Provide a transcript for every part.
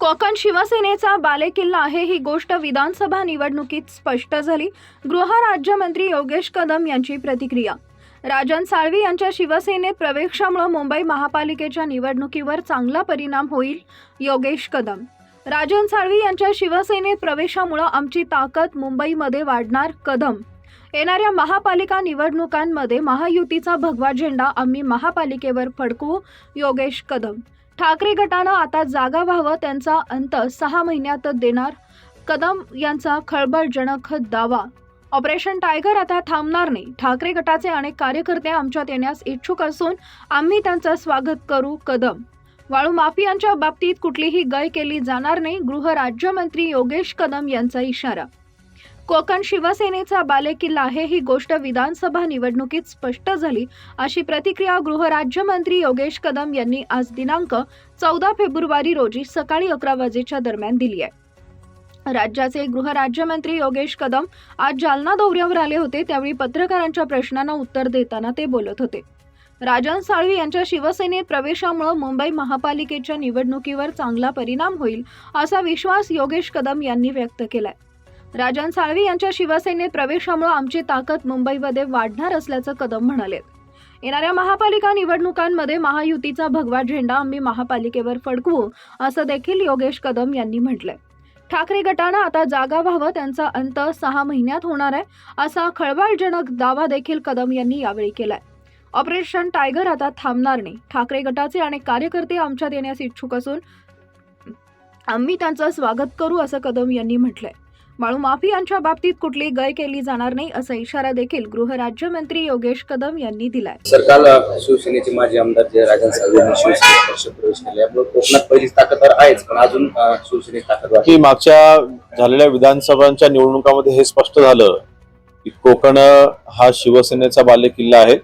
कोकण शिवसेनेचा बालेकिल्ला आहे ही गोष्ट विधानसभा निवडणुकीत स्पष्ट झाली. गृहराज्यमंत्री योगेश कदम यांची प्रतिक्रिया. राजन साळवी यांच्या शिवसेनेत प्रवेशामुळे मुंबई महापालिकेच्या निवडणुकीवर चांगला परिणाम होईल योगेश कदम. राजन साळवी यांच्या शिवसेनेत प्रवेशामुळे आमची ताकद मुंबईमध्ये वाढणार कदम. येणाऱ्या महापालिका निवडणुकांमध्ये महायुतीचा भगवा झेंडा आम्ही महापालिकेवर फडकवू योगेश कदम. ठाकरे गटानं आता जागा व्हावं त्यांचा अंत सहा महिन्यात देणार. कदम यांचा खळबळजनक दावा. ऑपरेशन टायगर आता थांबणार नाही. ठाकरे गटाचे अनेक कार्यकर्ते आमच्यात येण्यास इच्छुक असून आम्ही त्यांचं स्वागत करू कदम. वाळू माफियांच्या बाबतीत कुठलीही गय केली जाणार नाही गृहराज्यमंत्री योगेश कदम यांचा इशारा. कोकण शिवसेनेचा बालेकिल्ला आहे ही गोष्ट विधानसभा निवडणुकीत स्पष्ट झाली. अशी प्रतिक्रिया गृहराज्यमंत्री योगेश कदम यांनी आज दिनांक चौदा फेब्रुवारी रोजी सकाळी अकरा वाजेच्या दरम्यान दिली आहे. राज्याचे गृहराज्यमंत्री योगेश कदम आज जालना दौऱ्यावर आले होते त्यावेळी पत्रकारांच्या प्रश्नांना उत्तर देताना ते बोलत होते. राजन साळवी यांच्या शिवसेनेत प्रवेशामुळे मुंबई महापालिकेच्या निवडणुकीवर चांगला परिणाम होईल असा विश्वास योगेश कदम यांनी व्यक्त केलाय. राजन साळवी यांच्या शिवसेनेत प्रवेशामुळे आमची ताकद मुंबईमध्ये वाढणार असल्याचं कदम म्हणाले. येणाऱ्या महापालिका निवडणुकांमध्ये महायुतीचा भगवा झेंडा आम्ही महापालिकेवर फडकवू असं देखील योगेश कदम यांनी म्हटलंय. ठाकरे गटानं आता जागा व्हावं त्यांचा अंत सहा महिन्यात होणार आहे असा खळबळजनक दावा देखील कदम यांनी यावेळी केलाय. ऑपरेशन टायगर आता थांबणार नाही. ठाकरे गटाचे अनेक कार्यकर्ते आमच्यात येण्यास इच्छुक असून आम्ही त्यांचं स्वागत करू असं कदम यांनी म्हटलंय. वाळू माफियांच्या बाबतीत कुठली गय केली जाणार नाही असा इशारा देखील गृहराज्यमंत्री योगेश कदम यांनी दिलाय. सर काल अ, शिवसेनेचे माजी आमदार जे राजन साळवे यांनी शिवसेनेत पक्ष प्रवेश केला कोकणात पहिलीच ताकद तर आहेच पण अजून अ, शिवसेनेची ताकद वाढली की मागच्या झालेल्या विधानसभांच्या निवडणुकामध्ये हे स्पष्ट झालं की कोकण हा शिवसेनेचा बालेकिल्ला आहे.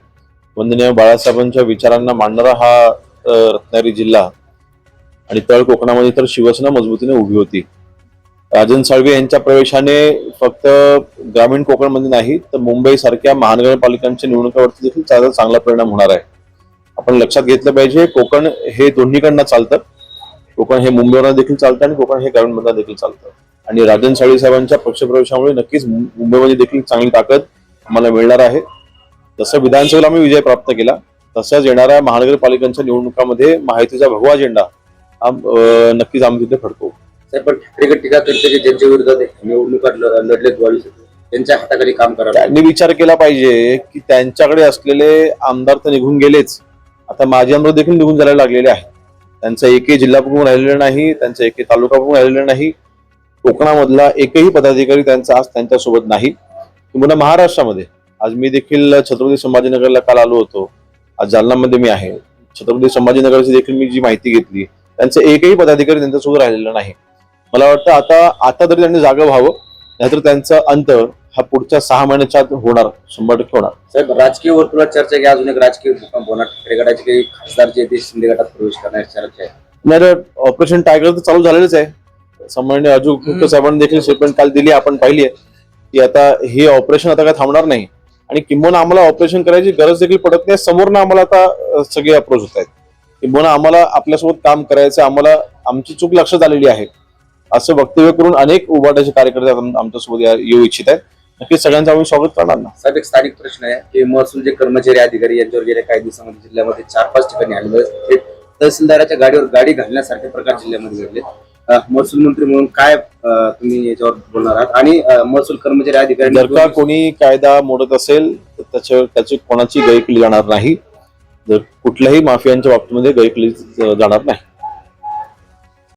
वंदनीय बाळासाहेबांच्या विचारांना मांडणारा हा रत्नागिरी जिल्हा. आणि तळ कोकणामध्ये तर शिवसेना मजबूतीने उभी होती. राजन साळवे यांच्या प्रवेशाने फक्त ग्रामीण कोकणमध्ये नाही तर मुंबई सारख्या महानगरपालिकांच्या निवडणुकावरती देखील त्याचा चांगला परिणाम होणार आहे. आपण लक्षात घेतलं पाहिजे कोकण हे दोन्हीकडनं चालतं. कोकण हे मुंबईवर देखील चालतं आणि कोकण हे ग्रामीणमधनं देखील चालतं. आणि राजन साळवी साहेबांच्या पक्षप्रवेशामुळे नक्कीच मुंबईमध्ये देखील चांगली ताकद आम्हाला मिळणार आहे. जसं विधानसभेला आम्ही विजय प्राप्त केला तसंच येणाऱ्या महानगरपालिकांच्या निवडणुकामध्ये माहितीचा भगवा अजेंडा हा नक्कीच आम्ही तिथे फडकवू. साहेब पण ठाकरे गट टीका करते की ज्यांच्या विरोधात निवडणुका लढलेत वाढू त्यांच्या हाताखाली काम करावं त्यांनी विचार केला पाहिजे की त्यांच्याकडे असलेले आमदार तर निघून गेलेच. आता माजी आमदार देखील निघून जायला लागलेले आहेत. त्यांचा एकही जिल्हा प्रमुख राहिलेला नाही त्यांचा एकही तालुका प्रमुख राहिलेला नाही. कोकणामधला एकही पदाधिकारी त्यांचा आज त्यांच्यासोबत नाही. किंवा महाराष्ट्रामध्ये आज मी देखील छत्रपती संभाजीनगरला काल आलो होतो. आज जालनामध्ये मी आहे. छत्रपती संभाजीनगरची देखील मी जी माहिती घेतली त्यांचे एकही पदाधिकारी त्यांच्यासोबत राहिलेला नाही. मला वाटतं आता आता तरी त्यांनी जागा व्हावं नाहीतर त्यांचा अंत हा पुढच्या सहा महिन्याच्या आत होणार शंभर टक्के होणार. साहेब राजकीय वर्तुळात चर्चा की अजून एक राजकीय भूकंप होणार ठाकरे गटाचे काही खासदार जे ते शिंदे गटात प्रवेश करण्याची चर्चा आहे. नाही ऑपरेशन टायगर तर चालू झालेलंच आहे. सामान्य अजून खुक्के साहेबांनी देखील स्टेटमेंट काल दिली आपण पाहिली आहे. की आता हे ऑपरेशन आता काय थांबणार नाही. आणि किंबहुना आम्हाला ऑपरेशन करायची गरज देखील पडत नाही समोरनं आम्हाला आता सगळे अप्रोच होत आहेत. किंबहुना आम्हाला आपल्यासोबत काम करायचं आम्हाला आमची चूक लक्षात आलेली आहे. असं वक्तव्य करून अनेक उभाटाचे कार्यकर्ते आम- आमच्यासोबत येऊ इच्छित आहेत. नक्कीच सगळ्यांचं आम्ही स्वागत करणार ना? साहेब एक स्थानिक प्रश्न आहे की महसूल जे कर्मचारी अधिकारी यांच्यावर गेल्या काही दिवसामध्ये जिल्ह्यामध्ये चार पाच ठिकाणी आलेले तहसीलदाराच्या गाडीवर गाडी घालण्यासारखे प्रकार जिल्ह्यामध्ये घडले. महसूल मंत्री म्हणून काय तुम्ही याच्यावर बोलणार आहात? आणि महसूल कर्मचारी जर का अधिकारी कोणी कायदा मोडत असेल तर त्याच्यावर त्याची कोणाची गय केली जाणार नाही. जर कुठल्याही माफियांच्या बाबतीमध्ये गय केली जाणार नाही.